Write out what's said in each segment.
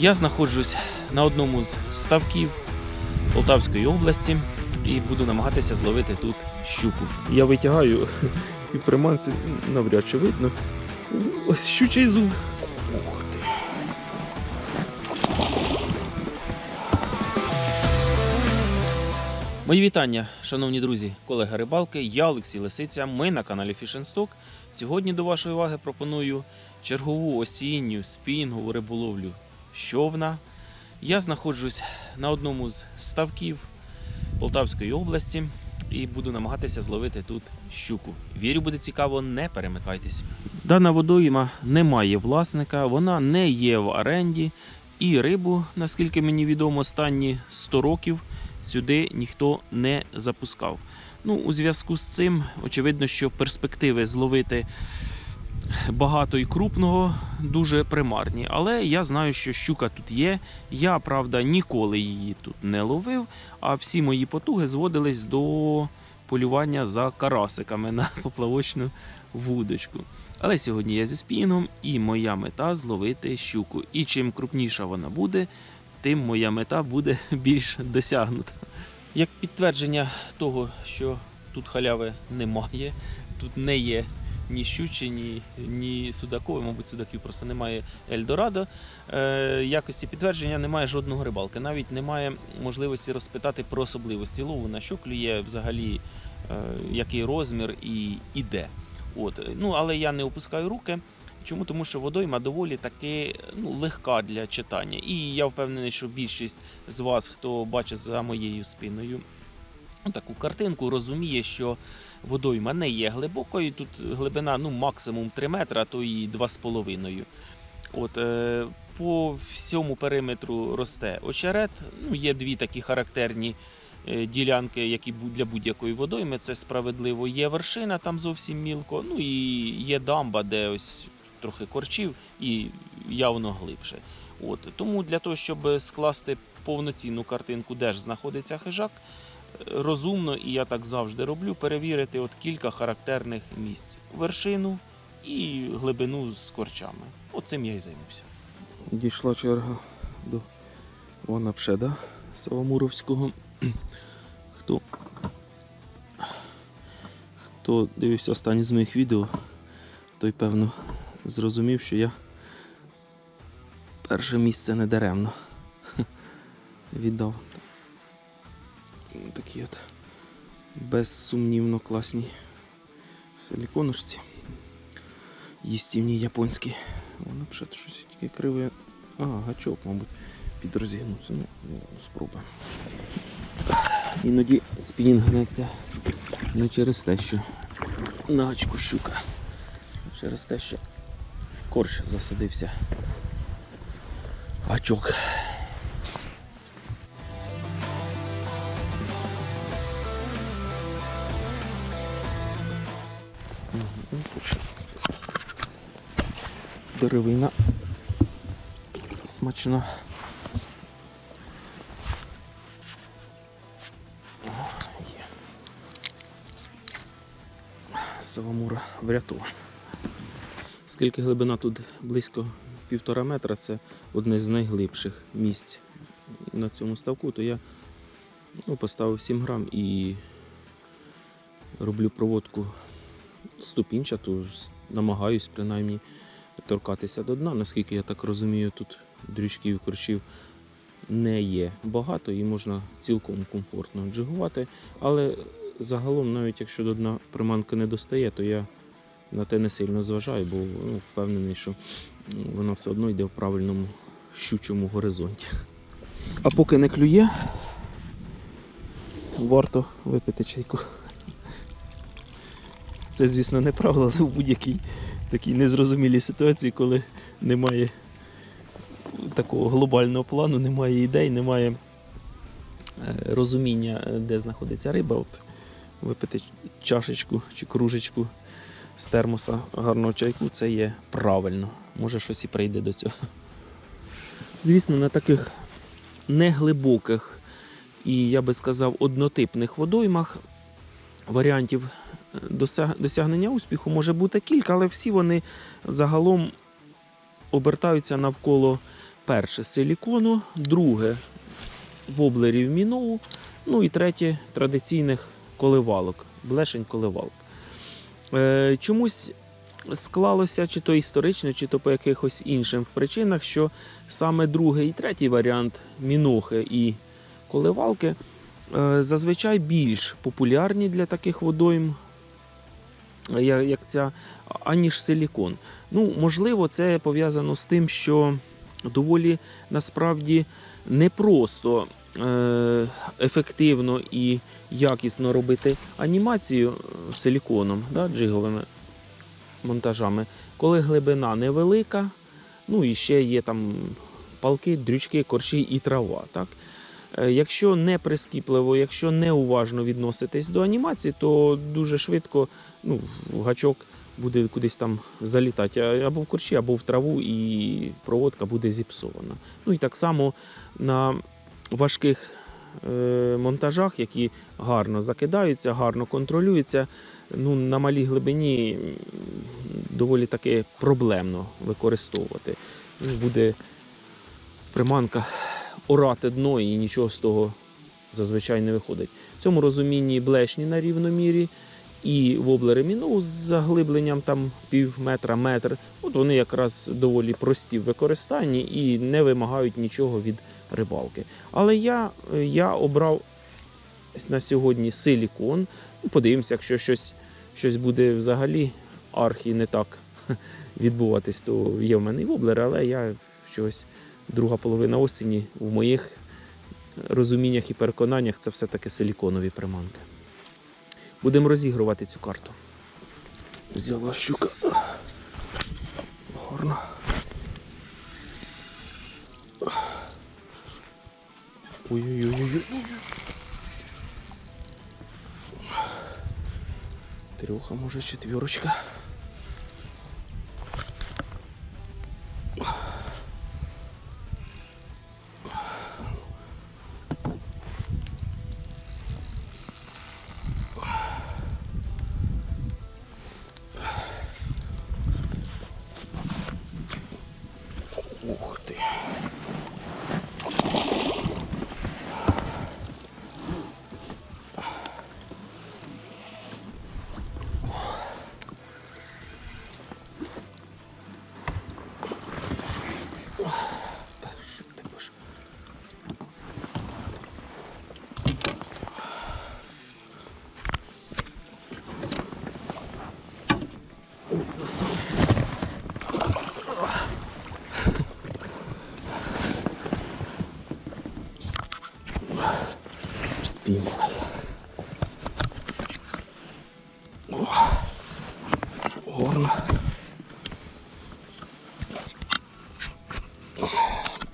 Я знаходжусь на одному з ставків Полтавської області і буду намагатися зловити тут щуку. Я витягаю і приманці навряд чи видно. Ось щучий зуб. Мої вітання, шановні друзі, колеги рибалки. Я Олексій Лисиця. Ми на каналі Stock. Сьогодні до вашої уваги пропоную чергову осінню спінгову риболовлю щовна. Я знаходжусь на одному з ставків Полтавської області і буду намагатися зловити тут щуку. Вірю, буде цікаво, не перемикайтесь. Дана водойма не має власника, вона не є в оренді, і рибу, наскільки мені відомо, останні 100 років сюди ніхто не запускав. Ну, у зв'язку з цим, очевидно, що перспективи зловити багато і крупного дуже примарні. Але я знаю, що щука тут є. Я, правда, ніколи її тут не ловив, а всі мої потуги зводились до полювання за карасиками на поплавочну вудочку. Але сьогодні я зі спінгом, і моя мета зловити щуку. І чим крупніша вона буде, тим моя мета буде більш досягнута. Як підтвердження того, що тут халяви немає, тут не є ні щучі, ні, ні судакові, мабуть, судаків просто немає Ельдорадо. Е, якості підтвердження немає жодного рибалки. Навіть немає можливості розпитати про особливості лову, на що клює взагалі, е, який розмір і, і де. От. Ну, але я не опускаю руки. Чому? Тому що водойма доволі таки ну, легка для читання. І я впевнений, що більшість з вас, хто бачить за моєю спиною таку картинку, розуміє, що водойма не є глибокою. Тут глибина ну, максимум 3 метри, а то і 2,5. От, е, по всьому периметру росте очерет. Ну, є дві такі характерні е, ділянки, які для будь-якої водойми. Це справедливо. Є вершина, там зовсім мілко. Ну і є дамба, де ось трохи корчів і явно глибше. От тому для того, щоб скласти повноцінну картинку, де ж знаходиться хижак, розумно, і я так завжди роблю, перевірити от кілька характерних місць: вершину і глибину з корчами. От цим я і займуся. Дійшла черга до Ванапшеда Савамуровського. Хто, хто дивився останні з моїх відео, той певно зрозумів, що я перше місце не даремно віддав. Такі от безсумнівно класні силіконочці. Їстівні японські. Воно б ще щось таке криве. А, гачок, мабуть, підрозігнувся. Ну, ну, спробуємо. Іноді спінінг гнеться не через те, що на гачку щука, а через те, що в корч засадився гачок. Деревина. Смачна. Савамура врятована. Оскільки глибина тут? Близько півтора метра, це одне з найглибших місць на цьому ставку, то я ну, поставив 7 грам і роблю проводку ступінчату, намагаюсь принаймні торкатися до дна. Наскільки я так розумію, тут дрючків корчів не є багато і можна цілком комфортно джигувати. Але загалом, навіть якщо до дна приманка не достає, то я на те не сильно зважаю, бо ну, впевнений, що вона все одно йде в правильному щучому горизонті. А поки не клює, варто випити чайку. Це, звісно, не правило, але в будь-якій такій незрозумілій ситуації, коли немає такого глобального плану, немає ідей, немає е, розуміння, е, де знаходиться риба. От випити чашечку чи кружечку з термоса гарного чайку, це є правильно. Може щось і прийде до цього. Звісно, на таких неглибоких і, я би сказав, однотипних водоймах варіантів досягнення успіху може бути кілька, але всі вони загалом обертаються навколо перше силікону, друге воблерів міноу, ну і третє традиційних коливалок, блешень коливалок. Е, чомусь склалося, чи то історично, чи то по якихось інших причинах, що саме другий і третій варіант мінохи і коливалки е, зазвичай більш популярні для таких водойм, як ця, аніж силікон. Ну, можливо, це пов'язано з тим, що доволі насправді непросто е, ефективно і якісно робити анімацію е, силіконом, да, джиговими монтажами, коли глибина невелика, ну і ще є там палки, дрючки, корчі і трава. Так? Е, Якщо не прискіпливо, якщо не уважно відноситись до анімації, то дуже швидко ну, гачок буде кудись там залітати або в корчі, або в траву, і проводка буде зіпсована. Ну і так само на важких е, монтажах, які гарно закидаються, гарно контролюються, ну, на малій глибині доволі таки проблемно використовувати. Ну, Буде приманка орати дно і нічого з того зазвичай не виходить. В цьому розумінні блешні на рівномірі і воблери міноу з заглибленням там пів метра, метр. От вони якраз доволі прості в використанні і не вимагають нічого від рибалки. Але я, я обрав на сьогодні силікон. Ну, Подивимося, якщо щось, щось буде взагалі архі не так відбуватись, то є в мене і воблер, але я щось друга половина осені в моїх розуміннях і переконаннях це все-таки силіконові приманки. Будемо розігрувати цю карту. Взяла щука. Гарно. Ой-ой-ой. Трьоха, може четверочка.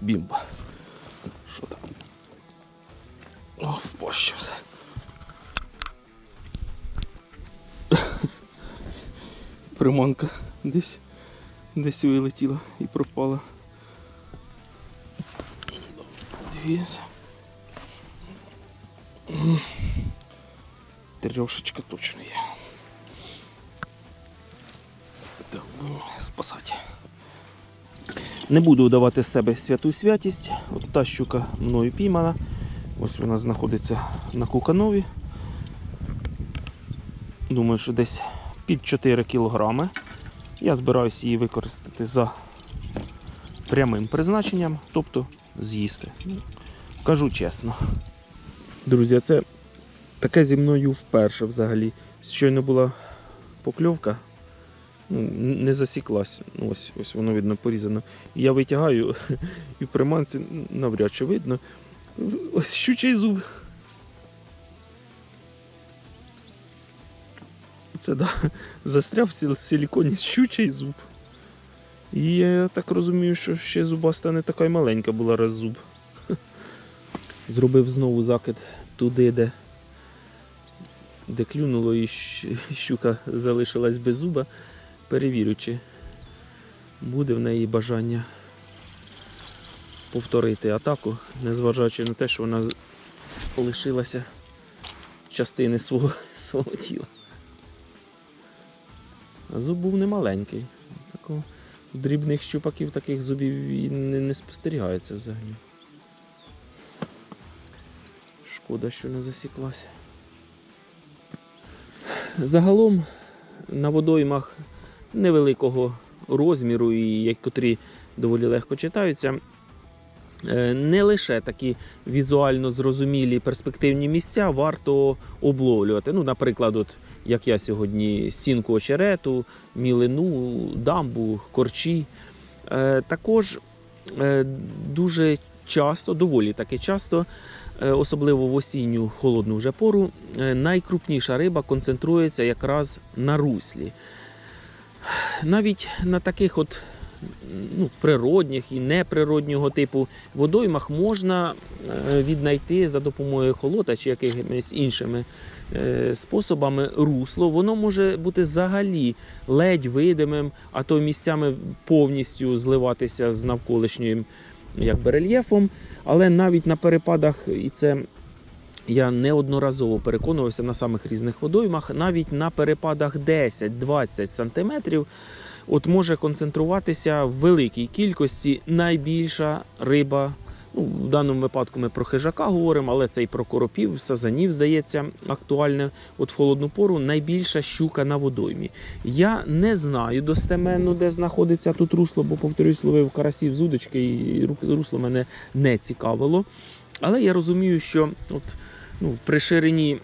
Бімба. Що там? О, впощився. Приманка десь десь вилетіла і пропала. Дивіться. Трьошечка точно є. Так, ну, спасати. Не буду давати себе святу святість. От та щука мною піймана. Ось вона знаходиться на куканові. Думаю, що десь під 4 кілограми. Я збираюся її використати за прямим призначенням, тобто з'їсти. Кажу чесно. Друзі, це таке зі мною вперше взагалі. Щойно була покльовка, ну, не засіклась. Ну, Ось, ось воно видно порізано. І я витягаю, і в приманці навряд чи видно. Ось щучий зуб. Це да, застряв в сил- силіконі щучий зуб. І я так розумію, що ще зубаста не така й маленька була раз зуб. Зробив знову закид туди, де, де клюнуло, і щука залишилась без зуба. Перевірю, чи буде в неї бажання повторити атаку, незважаючи на те, що вона лишилася частини свого, свого тіла. А зуб був немаленький. Такого дрібних щупаків таких зубів і не, не спостерігається взагалі. Шкода, що не засіклася. Загалом на водоймах невеликого розміру, і котрі доволі легко читаються. е, Не лише такі візуально зрозумілі перспективні місця варто обловлювати. Ну, наприклад, от, як я сьогодні стінку очерету, мілину, дамбу, корчі. Е, Також е, дуже часто, доволі таки часто, особливо в осінню холодну вже пору, найкрупніша риба концентрується якраз на руслі. Навіть на таких от ну, природних і неприроднього типу водоймах можна е, віднайти за допомогою холота чи якимись іншими е, способами русло. Воно може бути взагалі ледь видимим, а то місцями повністю зливатися з навколишнім якби, рельєфом. Але навіть на перепадах, і це я неодноразово переконувався на самих різних водоймах, навіть на перепадах 10-20 сантиметрів, от може концентруватися в великій кількості найбільша риба. Ну, в даному випадку ми про хижака говоримо, але це і про коропів, сазанів, здається, актуальне. От в холодну пору найбільша щука на водоймі. Я не знаю достеменно, де знаходиться тут русло, бо, повторюсь, ловив карасів з удочки, і ру- русло мене не цікавило. Але я розумію, що от, ну, при ширині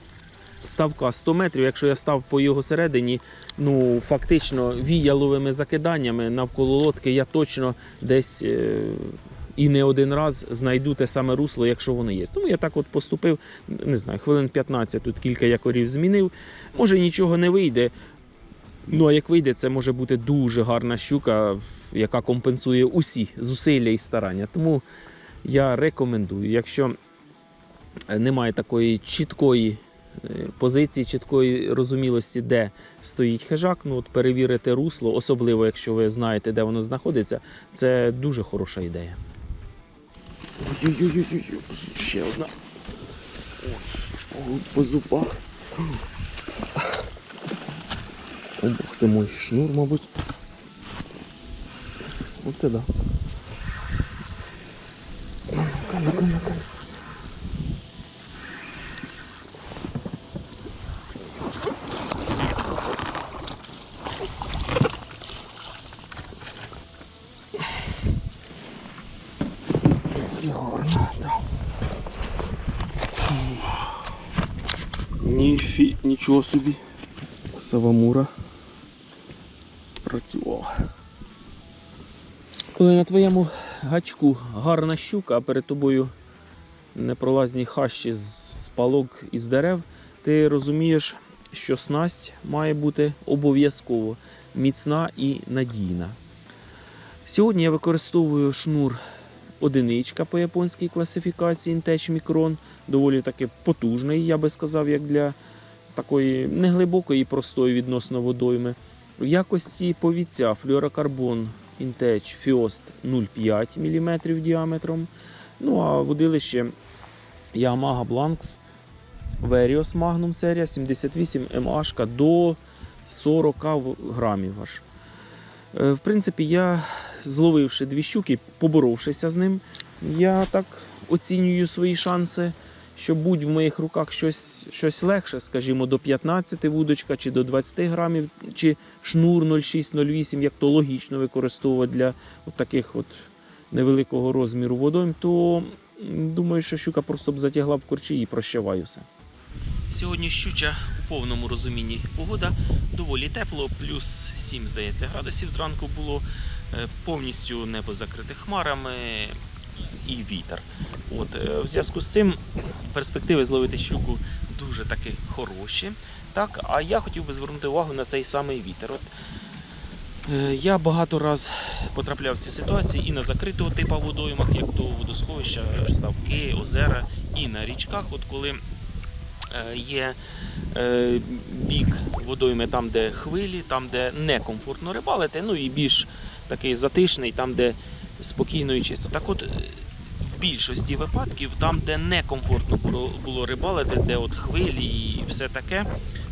ставка 100 метрів, якщо я став по його середині, ну фактично віяловими закиданнями навколо лодки, я точно десь. Е- і не один раз знайду те саме русло, якщо воно є. Тому я так от поступив, не знаю, хвилин 15, тут кілька якорів змінив. Може нічого не вийде. Ну, а як вийде, це може бути дуже гарна щука, яка компенсує усі зусилля і старання. Тому я рекомендую, якщо немає такої чіткої е, позиції, чіткої розумілості, де стоїть хижак, ну от перевірити русло, особливо якщо ви знаєте, де воно знаходиться, це дуже хороша ідея. Ще одна. По зубах. О, Бог ти мой шнур, мабуть. Оце да. Ну-ка, ну-ка. І гарно, так. Ніфі, нічого собі. Савамура спрацював. Коли на твоєму гачку гарна щука, а перед тобою непролазні хащі з палок із дерев, ти розумієш, що снасть має бути обов'язково міцна і надійна. Сьогодні я використовую шнур одиничка по японській класифікації Intech Micron, доволі таки потужний, я би сказав, як для такої неглибокої і простої відносно водойми. В якості повіця флюорокарбон Intech Fiost 0,5 мм діаметром. Ну а водилище Yamaha Blanks Verios Magnum серія 78 mH до 40 грамів аж. Е, В принципі, я зловивши дві щуки, поборовшися з ним, я так оцінюю свої шанси, що будь в моїх руках щось, щось легше, скажімо, до 15 вудочка чи до 20 грамів, чи шнур 0,6-0,8, як то логічно використовувати для от таких от невеликого розміру водойм, то думаю, що щука просто б затягла в корчі і прощаваю все. Сьогодні щуча у повному розумінні погода доволі тепло, плюс 7, здається, градусів зранку було. Е, Повністю небо закрите хмарами і вітер. От, е, в зв'язку з цим перспективи зловити щуку дуже таки хороші. Так, а я хотів би звернути увагу на цей самий вітер. От, е, я багато раз потрапляв в ці ситуації і на закритого типу водоймах, як то водосховища, ставки, озера, і на річках, от коли е, є бік водойми там, де хвилі, там, де некомфортно рибалити, ну і більш такий затишний, там, де спокійно і чисто. Так от, е, в більшості випадків, там, де некомфортно було, рибалити, де от хвилі і все таке,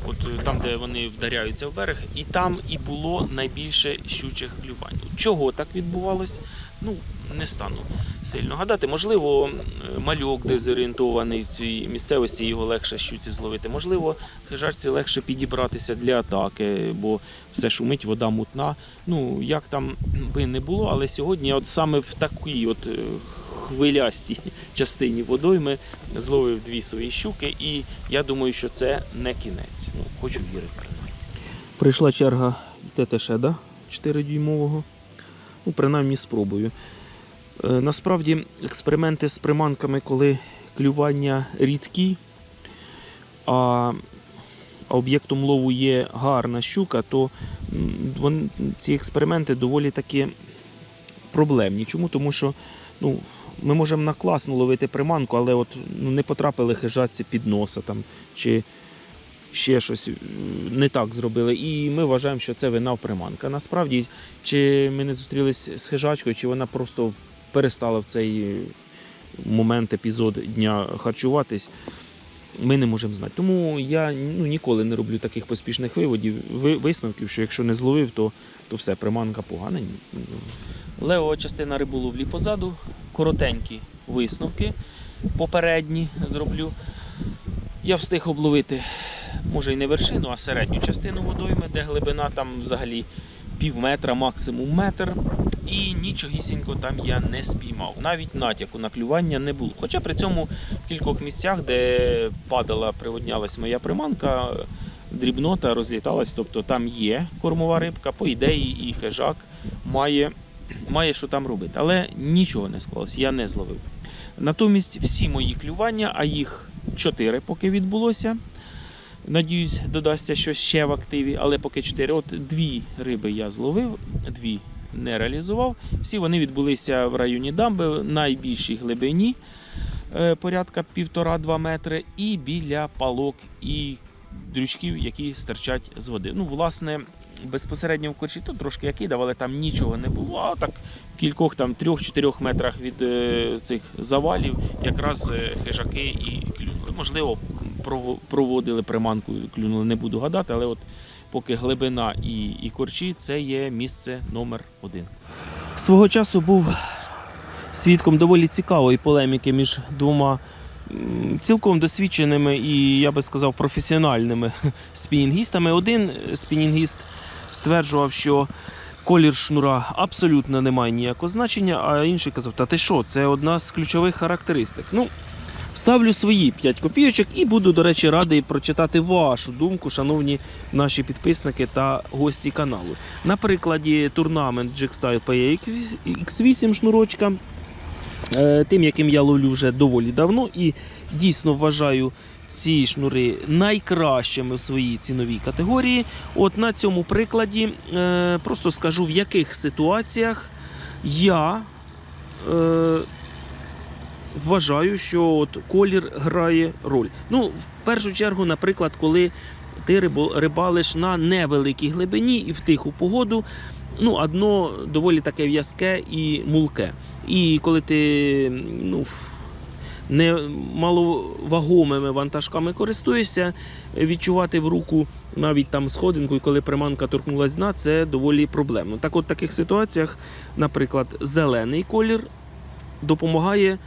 от е, там, де вони вдаряються в берег, і там і було найбільше щучих клювань. Чого так відбувалось? Ну, не стану сильно гадати. Можливо, мальок дезорієнтований в цій місцевості, його легше щуці зловити. Можливо, хижачці легше підібратися для атаки, бо все шумить, вода мутна. Ну, як там би не було, але сьогодні, от саме в такій от е, хвилястій частині водойми зловив дві свої щуки, і я думаю, що це не кінець. Ну, хочу вірити. Прийшла черга ТТШ, да? 4-дюймового. Ну, принаймні спробую. Е, насправді, експерименти з приманками, коли клювання рідкі, а об'єктом лову є гарна щука, то ці експерименти доволі таки проблемні. Чому? Тому що ну, ми можемо на класно ловити приманку, але от, ну, не потрапили хижатці під носа там, чи ще щось е, не так зробили. І ми вважаємо, що це вина в приманка. Насправді, чи ми не зустрілись з хижачкою, чи вона просто перестала в цей момент, епізод дня харчуватись. Ми не можемо знати. Тому я ну, ніколи не роблю таких поспішних виводів, висновків, що якщо не зловив, то, то все, приманка погана. Ні. Левова частина риболовлі позаду, коротенькі висновки попередні зроблю. Я встиг обловити, може і не вершину, а середню частину водойми, де глибина там взагалі пів метра, максимум метр. І нічогісінько там я не спіймав. Навіть натяку на клювання не було. Хоча при цьому в кількох місцях, де падала, приводнялась моя приманка, дрібнота розліталась, тобто там є кормова рибка, по ідеї, і хижак має, має що там робити. Але нічого не склалось, я не зловив. Натомість всі мої клювання, а їх чотири поки відбулося. Надіюсь, додасться щось ще в активі, але поки чотири. От дві риби я зловив, дві не реалізував. Всі вони відбулися в районі дамби, в найбільшій глибині е, порядка 1,5-2 метри, і біля палок і дрючків, які стирчать з води. Ну, власне, безпосередньо в корчі тут трошки я кидав, але там нічого не було. А так в кількох там 3-4 метрах від е, цих завалів якраз е, хижаки і клюнули. Можливо, проводили приманку, клюнули, не буду гадати, але от поки глибина і, і корчі це є місце номер один. Свого часу був свідком доволі цікавої полеміки між двома цілком досвідченими і, я би сказав, професіональними спінінгістами. Один спінінгіст стверджував, що колір шнура абсолютно не має ніякого значення, а інший казав, та ти що, це одна з ключових характеристик. Ну, Вставлю свої 5 копійочок і буду, до речі, радий прочитати вашу думку, шановні наші підписники та гості каналу. На прикладі турнамент Jigstyle PA X8 шнурочка, е, тим, яким я ловлю вже доволі давно, і дійсно вважаю ці шнури найкращими в своїй ціновій категорії. От на цьому прикладі е, просто скажу, в яких ситуаціях я. Вважаю, що от колір грає роль. Ну, в першу чергу, наприклад, коли ти рибалиш на невеликій глибині і в тиху погоду, ну, а дно доволі таке в'язке і мулке. І коли ти ну, не маловагомими вантажками користуєшся, відчувати в руку навіть там сходинку, і коли приманка торкнулась дна, це доволі проблемно. Так от в таких ситуаціях, наприклад, зелений колір допомагає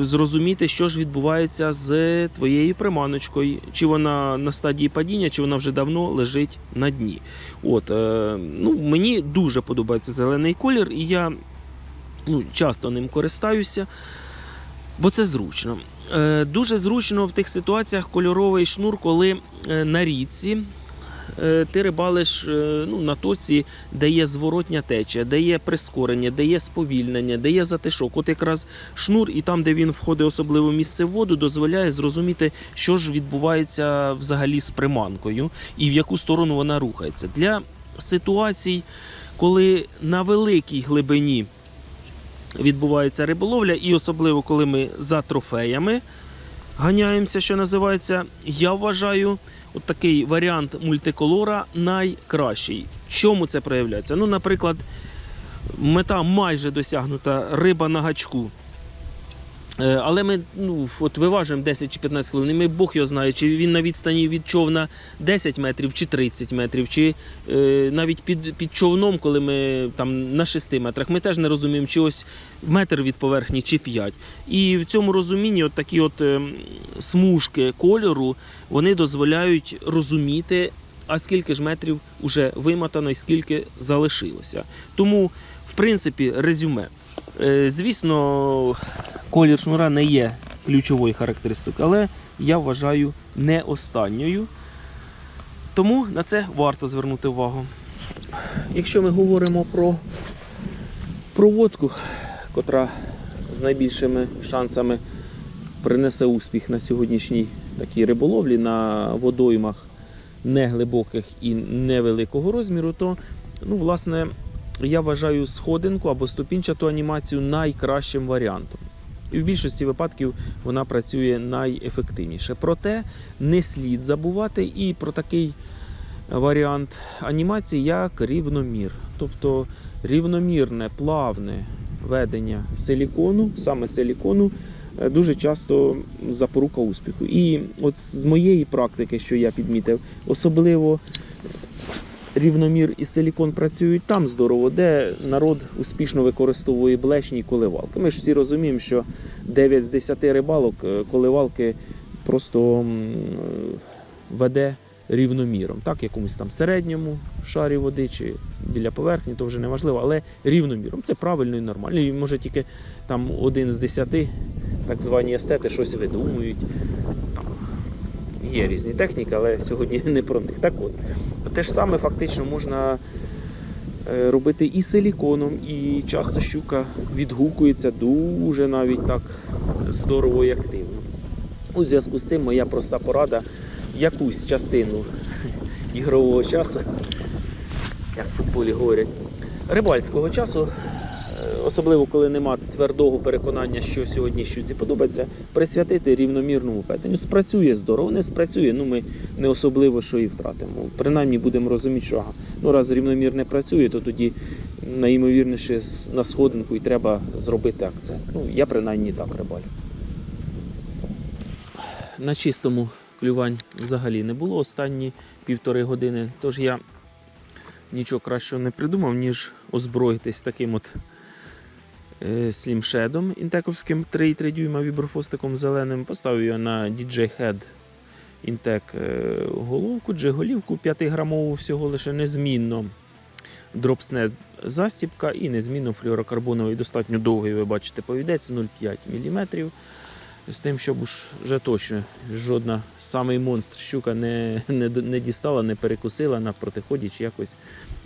зрозуміти, що ж відбувається з твоєю приманочкою, чи вона на стадії падіння, чи вона вже давно лежить на дні. От, е, ну, мені дуже подобається зелений колір, і я ну, часто ним користаюся, бо це зручно. Е, дуже зручно в тих ситуаціях кольоровий шнур, коли е, на річці. Е, Ти рибалиш е, ну, на тоці, де є зворотня течія, де є прискорення, де є сповільнення, де є затишок. От якраз шнур, і там, де він входить особливо місце в воду, дозволяє зрозуміти, що ж відбувається взагалі з приманкою і в яку сторону вона рухається. Для ситуацій, коли на великій глибині відбувається риболовля, і особливо коли ми за трофеями ганяємося, що називається, я вважаю. От такий варіант мультиколора найкращий. Чому це проявляється? Ну, наприклад, мета майже досягнута риба на гачку. Е, Але ми ну, от виважуємо 10 чи 15 хвилин, і ми Бог його знає, чи він на відстані від човна 10 метрів, чи 30 метрів, чи е, навіть під, під човном, коли ми там на 6 метрах, ми теж не розуміємо, чи ось метр від поверхні, чи 5. І в цьому розумінні от такі от е, смужки кольору вони дозволяють розуміти, а скільки ж метрів вже вимотано і скільки залишилося. Тому, в принципі, резюме. Е, Звісно, колір шнура не є ключовою характеристикою, але я вважаю не останньою. Тому на це варто звернути увагу. Якщо ми говоримо про проводку, котра з найбільшими шансами принесе успіх на сьогоднішній такій риболовлі на водоймах неглибоких і невеликого розміру, то ну, власне, я вважаю сходинку або ступінчату анімацію найкращим варіантом. І в більшості випадків вона працює найефективніше. Проте не слід забувати і про такий варіант анімації, як рівномір. Тобто рівномірне, плавне ведення силікону, саме силікону, е, дуже часто запорука успіху. І от з моєї практики, що я підмітив, особливо рівномір і силікон працюють там здорово, де народ успішно використовує блешні коливалки. Ми ж всі розуміємо, що 9 з 10 рибалок е, коливалки просто е, веде рівноміром. Так, якомусь там середньому шарі води чи біля поверхні, то вже не важливо, але рівноміром. Це правильно і нормально. І може тільки там один з десяти, так звані естети, щось видумують. Є різні техніки, але сьогодні не про них. Так от, те ж саме фактично можна е, робити і силіконом, і часто щука відгукується дуже навіть так здорово і активно. У зв'язку з цим моя проста порада якусь частину ігрового часу, як в футболі говорять, рибальського часу, особливо коли нема твердого переконання, що сьогодні щуці подобається, присвятити рівномірному петенню. Спрацює здорово, не спрацює, ну ми не особливо що і втратимо. Принаймні будемо розуміти, що ага, ну раз рівномір не працює, то тоді найімовірніше на сходинку і треба зробити акцент. Ну, я принаймні так рибалю. На чистому клювань взагалі не було останні півтори години, тож я нічого кращого не придумав, ніж озброїтись таким от слімшедом інтековським 3,3 дюйма віброфостиком зеленим. Поставив його на DJ Head Інтек головку, джиголівку 5-грамову всього лише незмінно. Дропснет застіпка і незмінно флюорокарбоновий достатньо довгий, ви бачите, повідець 0,5 мм. З тим, щоб вже точно жодна самий монстр щука не, не, не дістала, не перекусила на протиході чи якось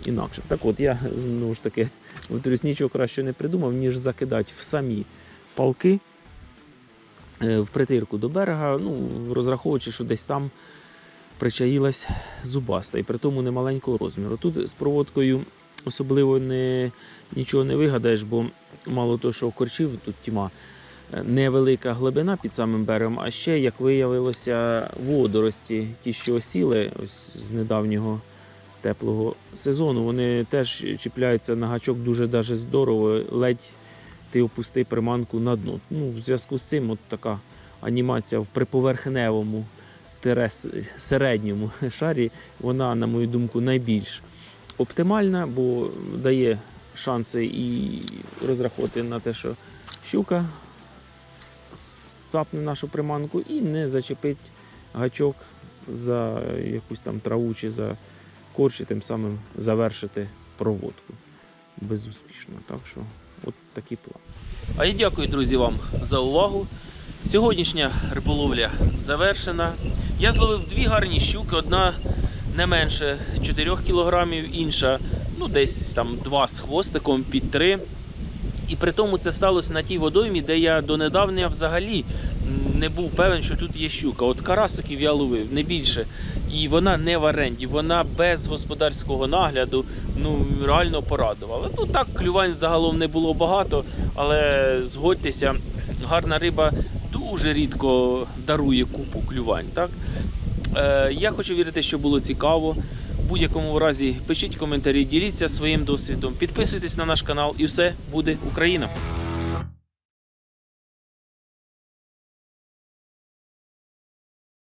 інакше. Так от я знову ж таки повторюсь, нічого краще не придумав, ніж закидати в самі палки е, в притирку до берега, ну, розраховуючи, що десь там причаїлась зубаста, і при тому немаленького розміру. Тут з проводкою особливо не, нічого не вигадаєш, бо мало того, що корчів тут тьма, е, невелика глибина під самим берегом, а ще, як виявилося, водорості, ті, що осіли ось з недавнього теплого сезону, вони теж чіпляються на гачок дуже даже здорово, ледь ти опусти приманку на дно. Ну, в зв'язку з цим от така анімація в приповерхневому середньому шарі, вона, на мою думку, найбільш оптимальна, бо дає шанси і розраховувати на те, що щука цапне нашу приманку і не зачепить гачок за якусь там траву чи за корч, тим самим завершити проводку безуспішно. Так що, от такий план. А я дякую, друзі, вам за увагу. Сьогоднішня риболовля завершена. Я зловив дві гарні щуки, одна не менше 4 кілограмів, інша ну, десь там 2 з хвостиком під 3. І при тому це сталося на тій водоймі, де я донедавна взагалі не був певен, що тут є щука. От карасиків я ловив не більше. І вона не в оренді, вона без господарського нагляду ну, реально порадувала. Ну так, клювань загалом не було багато, але згодьтеся, гарна риба дуже рідко дарує купу клювань. Так? Е, я хочу вірити, що було цікаво. Будь-якому разі пишіть коментарі, діліться своїм досвідом, підписуйтесь на наш канал і все буде Україна!